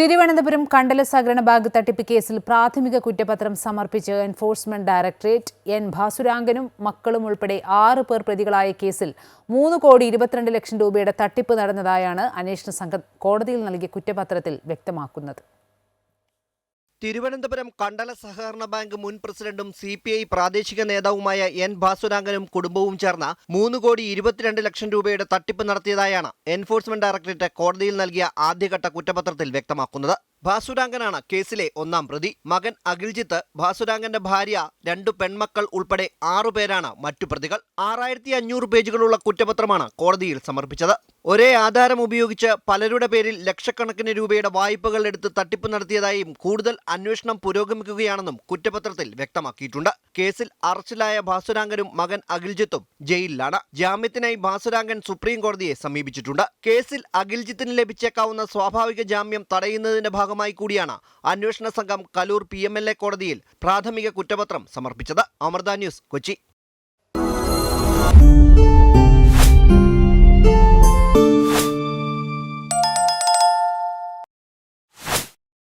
തിരുവനന്തപുരം കണ്ടല സഹകരണ ബാങ്ക് തട്ടിപ്പ് കേസിൽ പ്രാഥമിക കുറ്റപത്രം സമർപ്പിച്ച് എൻഫോഴ്സ്മെന്റ് ഡയറക്ടറേറ്റ് എൻ ഭാസുരാങ്കനും മക്കളും ഉൾപ്പെടെ ആറ് പേർ പ്രതികളായ കേസിൽ മൂന്ന് കോടി ഇരുപത്തിരണ്ട് ലക്ഷം രൂപയുടെ തട്ടിപ്പ് നടന്നതായാണ് അന്വേഷണ സംഘം കോടതിയിൽ നൽകിയ കുറ്റപത്രത്തിൽ വ്യക്തമാക്കുന്നത്. തിരുവനന്തപുരം കണ്ടല സഹകരണ ബാങ്ക് മുൻ പ്രസിഡന്റും സി പി ഐ പ്രാദേശിക നേതാവുമായ എൻ ഭാസുരാങ്കനും കുടുംബവും ചേർന്ന് മൂന്ന് കോടി ഇരുപത്തിരണ്ട് ലക്ഷം രൂപയുടെ തട്ടിപ്പ് നടത്തിയതായാണ് എൻഫോഴ്സ്മെന്റ് ഡയറക്ടറേറ്റ് കോടതിയിൽ നൽകിയ ആദ്യഘട്ട കുറ്റപത്രത്തിൽ വ്യക്തമാക്കുന്നത്. ഭാസുരാങ്കനാണ് കേസിലെ ഒന്നാം പ്രതി. മകൻ അഖിൽജിത്ത് ഭാസുരാങ്കന്റെ ഭാര്യ രണ്ടു പെൺമക്കൾ ഉൾപ്പെടെ ആറുപേരാണ് മറ്റു പ്രതികൾ. ആറായിരത്തി അഞ്ഞൂറ് പേജുകളുള്ള കുറ്റപത്രമാണ് കോടതിയിൽ സമർപ്പിച്ചത്. ഒരേ ആധാരം ഉപയോഗിച്ച് പലരുടെ പേരിൽ ലക്ഷക്കണക്കിന് രൂപയുടെ വായ്പകൾ എടുത്ത് തട്ടിപ്പ് നടത്തിയതായും കൂടുതൽ അന്വേഷണം പുരോഗമിക്കുകയാണെന്നും കുറ്റപത്രത്തിൽ വ്യക്തമാക്കിയിട്ടുണ്ട്. കേസിൽ അറസ്റ്റിലായ ഭാസുരാങ്കനും മകൻ അഖിൽജിത്തും ജയിലിലാണ്. ജാമ്യത്തിനായി ഭാസുരാങ്കൻ സുപ്രീം കോടതിയെ സമീപിച്ചിട്ടുണ്ട്. കേസിൽ അഖിൽജിത്തിന് ലഭിച്ചേക്കാവുന്ന സ്വാഭാവിക ജാമ്യം തടയുന്നതിന്റെ ഭാഗമായി കൂടിയാണ് അന്വേഷണ സംഘം കലൂർ പി കോടതിയിൽ പ്രാഥമിക കുറ്റപത്രം സമർപ്പിച്ചത്. അമൃത ന്യൂസ് കൊച്ചി.